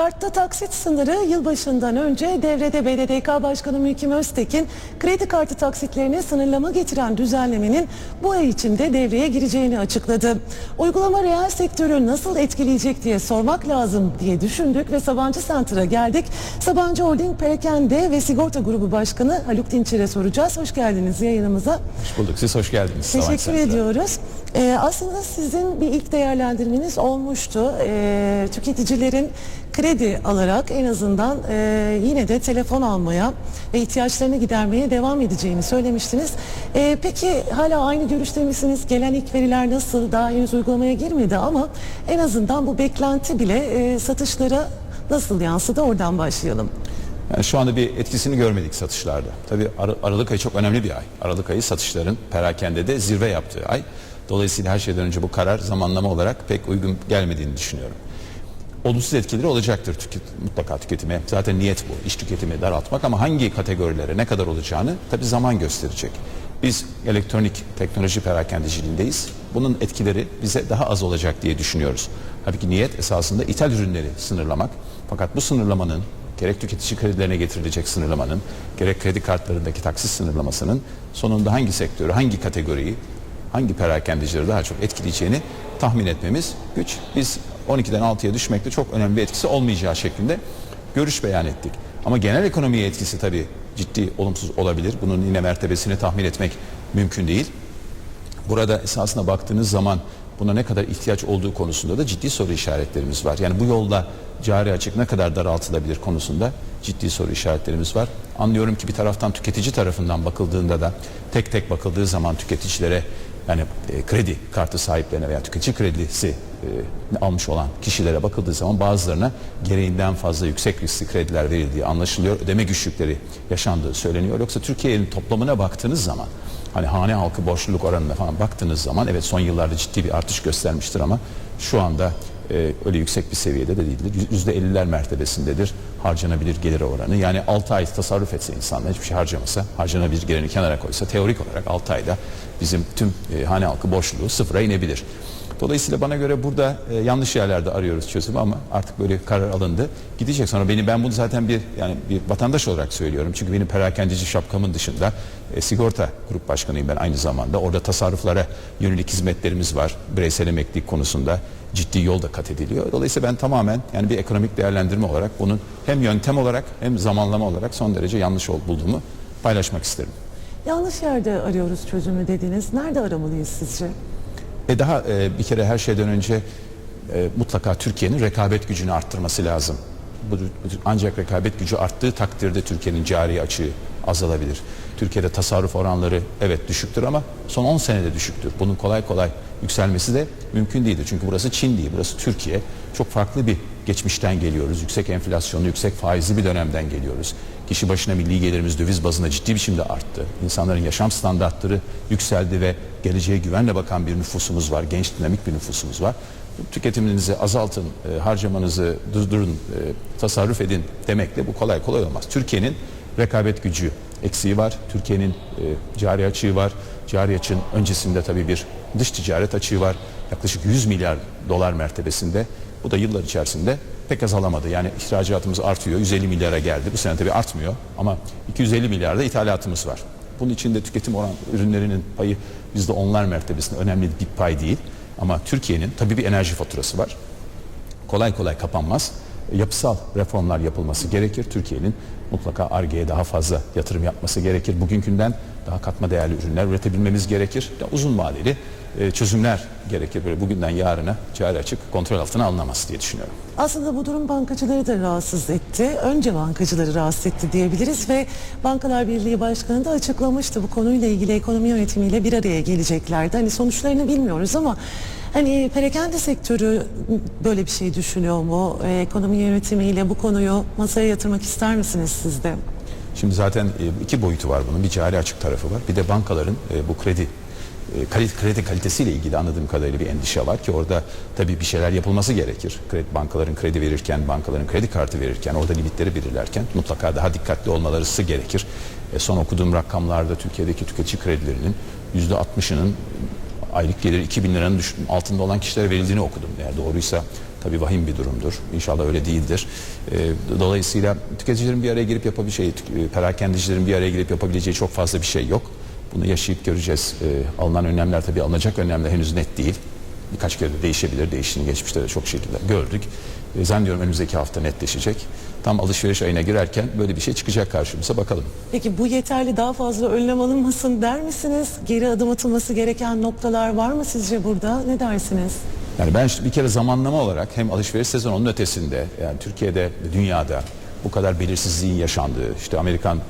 Kartta taksit sınırı yılbaşından önce devrede BDDK Başkanı Mülkim Öztekin kredi kartı taksitlerine sınırlama getiren düzenlemenin bu ay içinde devreye gireceğini açıkladı. Uygulama reel sektörü nasıl etkileyecek diye sormak lazım diye düşündük ve Sabancı Center'a geldik. Sabancı Holding Perakende ve Sigorta Grubu Başkanı Haluk Dinçer'e soracağız. Hoş geldiniz yayınımıza. Hoş bulduk. Siz hoş geldiniz. Teşekkür ediyoruz. Ee, aslında sizin bir ilk değerlendirmeniz olmuştu. Ee, tüketicilerin kredi alarak en azından e, yine de telefon almaya ve ihtiyaçlarını gidermeye devam edeceğini söylemiştiniz. Ee, peki hala aynı görüşte misiniz? Gelen ilk veriler nasıl? Daha henüz uygulamaya girmedi ama en azından bu beklenti bile e, satışlara nasıl yansıdı? Oradan başlayalım. Yani şu anda bir etkisini görmedik satışlarda. Tabii Ar- Aralık ayı çok önemli bir ay. Aralık ayı satışların perakende de zirve yaptığı ay. Dolayısıyla her şeyden önce bu karar zamanlama olarak pek uygun gelmediğini düşünüyorum. Olumsuz etkileri olacaktır tüket, mutlaka tüketime. Zaten niyet bu. İş tüketimi daraltmak ama hangi kategorilere ne kadar olacağını tabii zaman gösterecek. Biz elektronik teknoloji perakendeciliğindeyiz. Bunun etkileri bize daha az olacak diye düşünüyoruz. Halbuki niyet esasında ithal ürünleri sınırlamak. Fakat bu sınırlamanın gerek tüketici kredilerine getirilecek sınırlamanın, gerek kredi kartlarındaki taksit sınırlamasının sonunda hangi sektörü, hangi kategoriyi, hangi perakendecileri daha çok etkileyeceğini tahmin etmemiz güç. Biz 12'den 6'ya düşmekte çok önemli bir etkisi olmayacağı şeklinde görüş beyan ettik. Ama genel ekonomiye etkisi tabii ciddi olumsuz olabilir. Bunun yine mertebesini tahmin etmek mümkün değil. Burada esasına baktığınız zaman buna ne kadar ihtiyaç olduğu konusunda da ciddi soru işaretlerimiz var. Yani bu yolda cari açık ne kadar daraltılabilir konusunda ciddi soru işaretlerimiz var. Anlıyorum ki bir taraftan tüketici tarafından bakıldığında da tek tek bakıldığı zaman tüketicilere yani e, kredi kartı sahiplerine veya tüketici kredisi e, almış olan kişilere bakıldığı zaman bazılarına gereğinden fazla yüksek riskli krediler verildiği anlaşılıyor. Ödeme güçlükleri yaşandığı söyleniyor. Yoksa Türkiye'nin toplamına baktığınız zaman hani hane halkı borçluluk oranına falan baktığınız zaman evet son yıllarda ciddi bir artış göstermiştir ama şu anda e, öyle yüksek bir seviyede de değildir. Yüzde 50'ler mertebesindedir harcanabilir gelir oranı. Yani 6 ay tasarruf etse insanlar hiçbir şey harcamasa, harcanabilir gelirini kenara koysa teorik olarak 6 ayda bizim tüm e, hane halkı borçluluğu sıfıra inebilir. Dolayısıyla bana göre burada e, yanlış yerlerde arıyoruz çözümü ama artık böyle karar alındı. Gidecek sonra beni ben bunu zaten bir yani bir vatandaş olarak söylüyorum. Çünkü benim perakendeci şapkamın dışında e, sigorta grup başkanıyım ben aynı zamanda. Orada tasarruflara yönelik hizmetlerimiz var. Bireysel emeklilik konusunda ciddi yol da kat ediliyor. Dolayısıyla ben tamamen yani bir ekonomik değerlendirme olarak bunun hem yöntem olarak hem zamanlama olarak son derece yanlış ol- bulduğumu paylaşmak isterim. Yanlış yerde arıyoruz çözümü dediniz. Nerede aramalıyız sizce? E daha e, bir kere her şeyden önce e, mutlaka Türkiye'nin rekabet gücünü arttırması lazım. Bu, bu- ancak rekabet gücü arttığı takdirde Türkiye'nin cari açığı azalabilir. Türkiye'de tasarruf oranları evet düşüktür ama son 10 senede düşüktür. Bunun kolay kolay yükselmesi de mümkün değildir. Çünkü burası Çin değil, burası Türkiye. Çok farklı bir geçmişten geliyoruz. Yüksek enflasyonlu, yüksek faizli bir dönemden geliyoruz. Kişi başına milli gelirimiz döviz bazında ciddi biçimde arttı. İnsanların yaşam standartları yükseldi ve geleceğe güvenle bakan bir nüfusumuz var. Genç dinamik bir nüfusumuz var. Tüketiminizi azaltın, e, harcamanızı durdurun, e, tasarruf edin demekle bu kolay kolay olmaz. Türkiye'nin rekabet gücü eksiği var. Türkiye'nin e, cari açığı var. Cari açığın öncesinde tabii bir dış ticaret açığı var. Yaklaşık 100 milyar dolar mertebesinde. Bu da yıllar içerisinde pek azalamadı. Yani ihracatımız artıyor. 150 milyara geldi. Bu sene tabii artmıyor ama 250 milyarda ithalatımız var. Bunun içinde tüketim oran ürünlerinin payı yüzde onlar mertebesinde önemli bir pay değil. Ama Türkiye'nin tabii bir enerji faturası var kolay kolay kapanmaz. Yapısal reformlar yapılması gerekir. Türkiye'nin mutlaka Ar-Ge'ye daha fazla yatırım yapması gerekir. Bugünkünden daha katma değerli ürünler üretebilmemiz gerekir. Ya uzun vadeli e, çözümler gerekir. Böyle bugünden yarına cari açık kontrol altına alınamaz diye düşünüyorum. Aslında bu durum bankacıları da rahatsız etti. Önce bankacıları rahatsız etti diyebiliriz ve Bankalar Birliği Başkanı da açıklamıştı bu konuyla ilgili ekonomi yönetimiyle bir araya geleceklerdi. Hani sonuçlarını bilmiyoruz ama hani perakende sektörü böyle bir şey düşünüyor mu? Ee, ekonomi yönetimiyle bu konuyu masaya yatırmak ister misiniz siz de? Şimdi zaten e, iki boyutu var bunun. Bir cari açık tarafı var. Bir de bankaların e, bu kredi e, kredi, kredi kalitesiyle ilgili anladığım kadarıyla bir endişe var ki orada tabii bir şeyler yapılması gerekir. Kredi, bankaların kredi verirken, bankaların kredi kartı verirken, orada limitleri belirlerken mutlaka daha dikkatli olmaları gerekir. E, son okuduğum rakamlarda Türkiye'deki tüketici kredilerinin %60'ının aylık geliri 2000 liranın altında olan kişilere verildiğini okudum. Eğer doğruysa tabii vahim bir durumdur. İnşallah öyle değildir. E, dolayısıyla tüketicilerin bir araya gelip yapabileceği, e, perakendecilerin bir araya gelip yapabileceği çok fazla bir şey yok. Bunu yaşayıp göreceğiz. E, alınan önlemler tabii alınacak önlemler henüz net değil. Birkaç kere de değişebilir. Değiştiğini geçmişte de çok şekilde gördük. E, zannediyorum önümüzdeki hafta netleşecek. Tam alışveriş ayına girerken böyle bir şey çıkacak karşımıza bakalım. Peki bu yeterli daha fazla önlem alınmasın der misiniz? Geri adım atılması gereken noktalar var mı sizce burada? Ne dersiniz? Yani ben bir kere zamanlama olarak hem alışveriş sezonunun ötesinde yani Türkiye'de dünyada bu kadar belirsizliğin yaşandığı işte Amerikan e,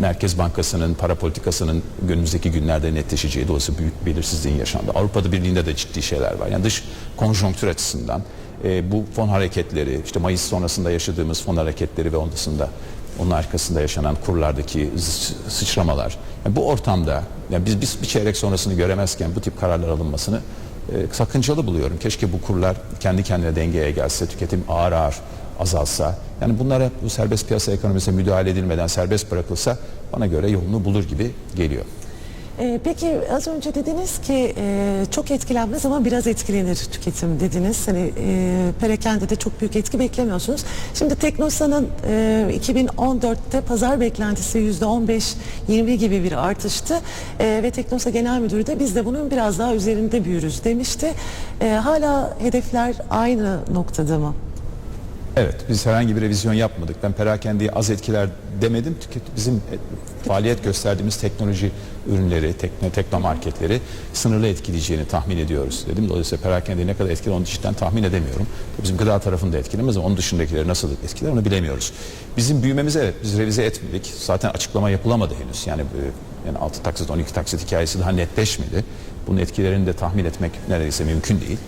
Merkez Bankası'nın para politikasının önümüzdeki günlerde netleşeceği dolayısıyla büyük belirsizliğin yaşandığı. Avrupa'da Birliği'nde de ciddi şeyler var. Yani dış konjonktür açısından e, bu fon hareketleri işte Mayıs sonrasında yaşadığımız fon hareketleri ve ondasında onun arkasında yaşanan kurlardaki sı- sıçramalar. Yani bu ortamda yani biz, biz bir çeyrek sonrasını göremezken bu tip kararlar alınmasını e, sakıncalı buluyorum. Keşke bu kurlar kendi kendine dengeye gelse, tüketim ağır ağır azalsa. Yani bunlara bu serbest piyasa ekonomisine müdahale edilmeden serbest bırakılsa bana göre yolunu bulur gibi geliyor. Ee, peki az önce dediniz ki e, çok etkilenmez ama biraz etkilenir tüketim dediniz. Hani e, perakende de çok büyük etki beklemiyorsunuz. Şimdi Teknosa'nın e, 2014'te pazar beklentisi %15-20 gibi bir artıştı. E, ve Teknosa Genel Müdürü de biz de bunun biraz daha üzerinde büyürüz demişti. E, hala hedefler aynı noktada mı? Evet biz herhangi bir revizyon yapmadık. Ben perakendeyi az etkiler demedim. Bizim e, faaliyet gösterdiğimiz teknoloji ürünleri, tekno, tekno marketleri sınırlı etkileyeceğini tahmin ediyoruz dedim. Dolayısıyla perakendeyi ne kadar etkiler onu cidden tahmin edemiyorum. Bizim gıda tarafında etkilemez ama onun dışındakileri nasıl etkiler onu bilemiyoruz. Bizim büyümemizi evet biz revize etmedik. Zaten açıklama yapılamadı henüz. Yani, e, yani 6 taksit 12 taksit hikayesi daha netleşmedi. Bunun etkilerini de tahmin etmek neredeyse mümkün değil.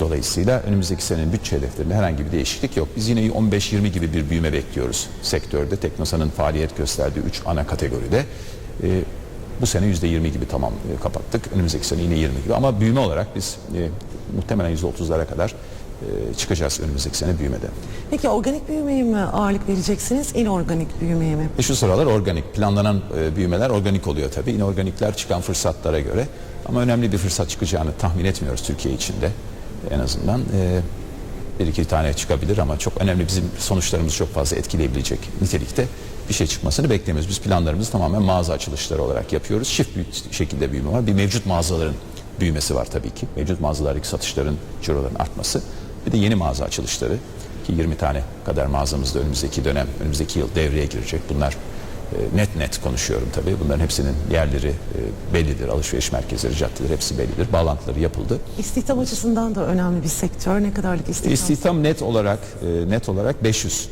Dolayısıyla önümüzdeki senenin bütçe hedeflerinde herhangi bir değişiklik yok. Biz yine 15-20 gibi bir büyüme bekliyoruz sektörde. Teknosa'nın faaliyet gösterdiği 3 ana kategoride. Ee, bu sene %20 gibi tamam e, kapattık. Önümüzdeki sene yine 20 gibi. Ama büyüme olarak biz e, muhtemelen %30'lara kadar e, çıkacağız önümüzdeki sene büyümede. Peki organik büyümeye mi ağırlık vereceksiniz, inorganik büyümeye mi? E şu sıralar organik. Planlanan e, büyümeler organik oluyor tabii. İnorganikler çıkan fırsatlara göre. Ama önemli bir fırsat çıkacağını tahmin etmiyoruz Türkiye içinde. En azından e, bir iki tane çıkabilir ama çok önemli bizim sonuçlarımızı çok fazla etkileyebilecek nitelikte bir şey çıkmasını beklemiyoruz. Biz planlarımızı tamamen mağaza açılışları olarak yapıyoruz. Çift bir şekilde büyüme var. Bir mevcut mağazaların büyümesi var tabii ki. Mevcut mağazalardaki satışların, ciroların artması. Bir de yeni mağaza açılışları ki 20 tane kadar mağazamızda önümüzdeki dönem, önümüzdeki yıl devreye girecek. Bunlar net net konuşuyorum tabii. Bunların hepsinin yerleri e, bellidir. Alışveriş merkezleri, caddeleri hepsi bellidir. Bağlantıları yapıldı. İstihdam açısından da önemli bir sektör. Ne kadarlık istihdam? İstihdam net olarak e, net olarak 500.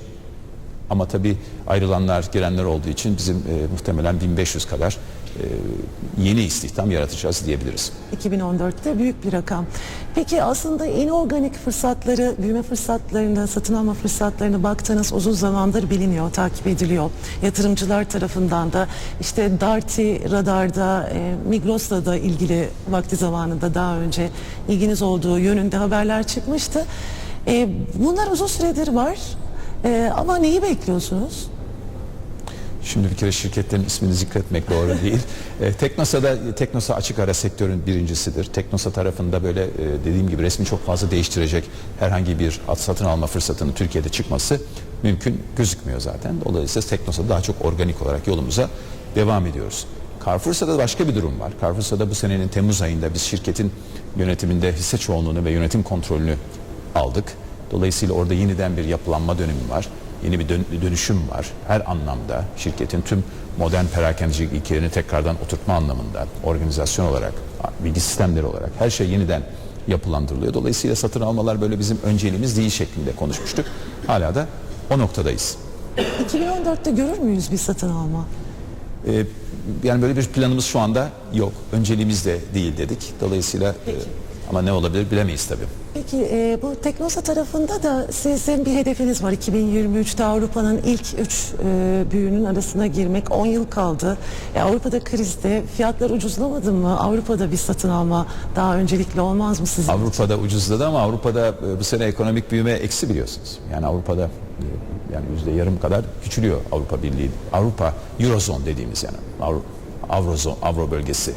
Ama tabii ayrılanlar, girenler olduğu için bizim e, muhtemelen 1500 kadar yeni istihdam yaratacağız diyebiliriz. 2014'te büyük bir rakam. Peki aslında inorganik fırsatları, büyüme fırsatlarını, satın alma fırsatlarını baktığınız uzun zamandır biliniyor, takip ediliyor. Yatırımcılar tarafından da işte Darty radarda, e, Migros'la da ilgili vakti zamanında daha önce ilginiz olduğu yönünde haberler çıkmıştı. E, bunlar uzun süredir var. E, ama neyi bekliyorsunuz? Şimdi bir kere şirketlerin ismini zikretmek doğru değil. E, Teknosa'da Teknosa açık ara sektörün birincisidir. Teknosa tarafında böyle e, dediğim gibi resmi çok fazla değiştirecek herhangi bir at satın alma fırsatının Türkiye'de çıkması mümkün gözükmüyor zaten. Dolayısıyla Teknosa'da daha çok organik olarak yolumuza devam ediyoruz. Carrefour'da da başka bir durum var. Carrefour'da bu senenin Temmuz ayında biz şirketin yönetiminde hisse çoğunluğunu ve yönetim kontrolünü aldık. Dolayısıyla orada yeniden bir yapılanma dönemi var. Yeni bir dön- dönüşüm var. Her anlamda şirketin tüm modern perakendecilik ilkelerini tekrardan oturtma anlamında, organizasyon olarak, bilgi sistemleri olarak her şey yeniden yapılandırılıyor. Dolayısıyla satın almalar böyle bizim önceliğimiz değil şeklinde konuşmuştuk. Hala da o noktadayız. 2014'te görür müyüz bir satın alma? Ee, yani böyle bir planımız şu anda yok. Önceliğimiz de değil dedik. Dolayısıyla e, ama ne olabilir bilemeyiz tabii. Peki e, bu Teknosa tarafında da sizin bir hedefiniz var. 2023'te Avrupa'nın ilk 3 e, büyüğünün arasına girmek 10 yıl kaldı. E, Avrupa'da krizde fiyatlar ucuzlamadı mı? Avrupa'da bir satın alma daha öncelikli olmaz mı sizin? Avrupa'da ucuzladı ama Avrupa'da e, bu sene ekonomik büyüme eksi biliyorsunuz. Yani Avrupa'da e, yani yüzde yarım kadar küçülüyor Avrupa Birliği. Avrupa Eurozone dediğimiz yani Avru, Avrozon, Avro bölgesi.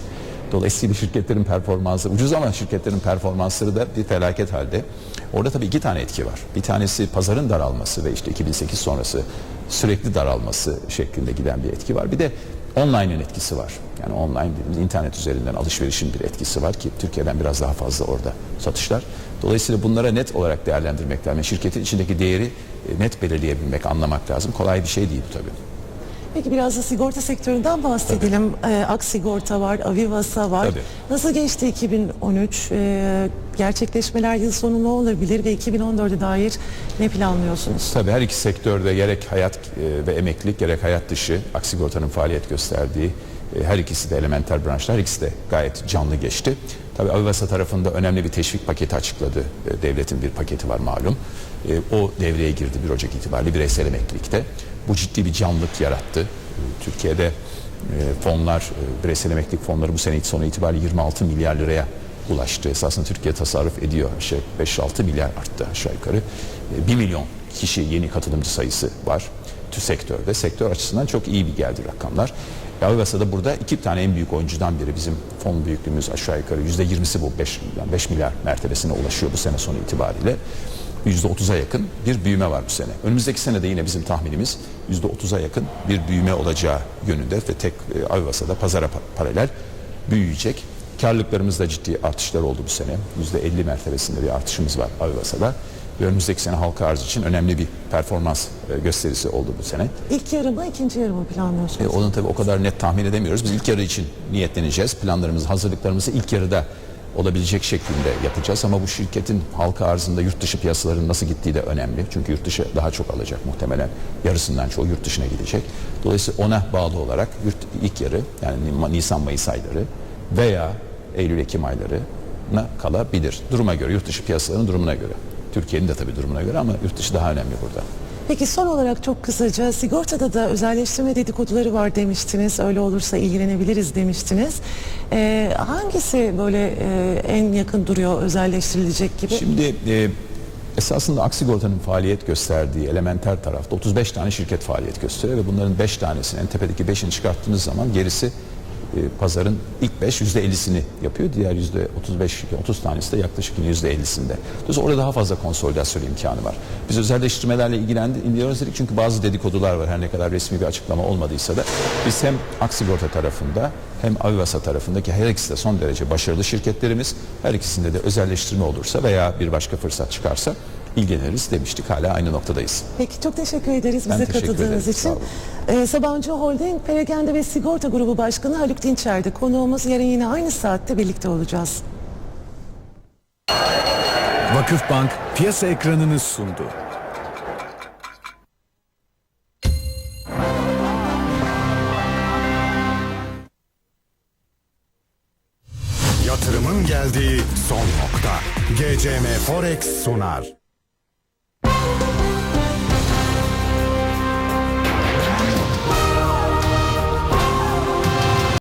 Dolayısıyla şirketlerin performansı ucuz ama şirketlerin performansları da bir felaket halde. Orada tabii iki tane etki var. Bir tanesi pazarın daralması ve işte 2008 sonrası sürekli daralması şeklinde giden bir etki var. Bir de online'ın etkisi var. Yani online internet üzerinden alışverişin bir etkisi var ki Türkiye'den biraz daha fazla orada satışlar. Dolayısıyla bunlara net olarak değerlendirmek lazım. Yani şirketin içindeki değeri e, net belirleyebilmek, anlamak lazım. Kolay bir şey değil bu tabii. Peki biraz da sigorta sektöründen bahsedelim. Ee, Aksigorta var, Avivasa var. Tabii. Nasıl geçti 2013? Ee, gerçekleşmeler yıl sonu ne olabilir ve 2014'e dair ne planlıyorsunuz? Tabii her iki sektörde gerek hayat e, ve emeklilik gerek hayat dışı Aksigorta'nın faaliyet gösterdiği e, her ikisi de elementer branşlar her ikisi de gayet canlı geçti. Tabii Avivasa tarafında önemli bir teşvik paketi açıkladı. E, Devletin bir paketi var malum. E, O devreye girdi 1 Ocak itibariyle bireysel emeklilikte. Bu ciddi bir canlılık yarattı. E, Türkiye'de e, fonlar, e, bireysel emeklilik fonları bu sene sonu itibariyle 26 milyar liraya ulaştı. Esasında Türkiye tasarruf ediyor. Şey 5-6 milyar arttı aşağı yukarı. 1 milyon kişi yeni katılımcı sayısı var tüm sektörde. Sektör açısından çok iyi bir geldi rakamlar. Avivasa'da burada iki tane en büyük oyuncudan biri bizim fon büyüklüğümüz aşağı yukarı %20'si bu 5, yani 5 milyar mertebesine ulaşıyor bu sene sonu itibariyle. %30'a yakın bir büyüme var bu sene. Önümüzdeki sene de yine bizim tahminimiz %30'a yakın bir büyüme olacağı yönünde ve tek e, Avivasa'da pazara pa- paralel büyüyecek. Karlılıklarımızda ciddi artışlar oldu bu sene. %50 mertebesinde bir artışımız var Avivasa'da. Ve önümüzdeki sene halka arz için önemli bir performans e, gösterisi oldu bu sene. İlk yarı mı, ikinci yarı mı E, planlıyorsunuz? onu tabii o kadar net tahmin edemiyoruz. Biz ilk yarı için niyetleneceğiz. Planlarımızı, hazırlıklarımızı ilk yarıda olabilecek şeklinde yapacağız. Ama bu şirketin halka arzında yurt dışı piyasaların nasıl gittiği de önemli. Çünkü yurt dışı daha çok alacak muhtemelen. Yarısından çoğu yurt dışına gidecek. Dolayısıyla ona bağlı olarak yurt, ilk yarı yani Nisan-Mayıs ayları veya Eylül-Ekim aylarına kalabilir. Duruma göre, yurt dışı piyasaların durumuna göre. Türkiye'nin de tabii durumuna göre ama yurt dışı daha önemli burada. Peki son olarak çok kısaca sigortada da özelleştirme dedikoduları var demiştiniz. Öyle olursa ilgilenebiliriz demiştiniz. Ee, hangisi böyle e, en yakın duruyor özelleştirilecek gibi? Şimdi e, esasında Aksigorta'nın faaliyet gösterdiği elementer tarafta 35 tane şirket faaliyet gösteriyor ve bunların 5 tanesini en tepedeki 5'ini çıkarttığınız zaman gerisi pazarın ilk 5 %50'sini yapıyor. Diğer %35 30 tanesi de yaklaşık yine %50'sinde. Dolayısıyla orada daha fazla konsolidasyon imkanı var. Biz özelleştirmelerle ilgileniyoruz dedik çünkü bazı dedikodular var. Her ne kadar resmi bir açıklama olmadıysa da biz hem Aksigorta tarafında hem Avivasa tarafındaki her ikisi de son derece başarılı şirketlerimiz. Her ikisinde de özelleştirme olursa veya bir başka fırsat çıkarsa ilgileniriz demiştik. Hala aynı noktadayız. Peki çok teşekkür ederiz Ben bize teşekkür katıldığınız ederim, için. Ee, Sabancı Holding, Perakende ve Sigorta Grubu Başkanı Haluk Dinçer'di. Konuğumuz yarın yine aynı saatte birlikte olacağız. Vakıfbank piyasa ekranını sundu. Yatırımın geldiği son nokta. GCM Forex sunar.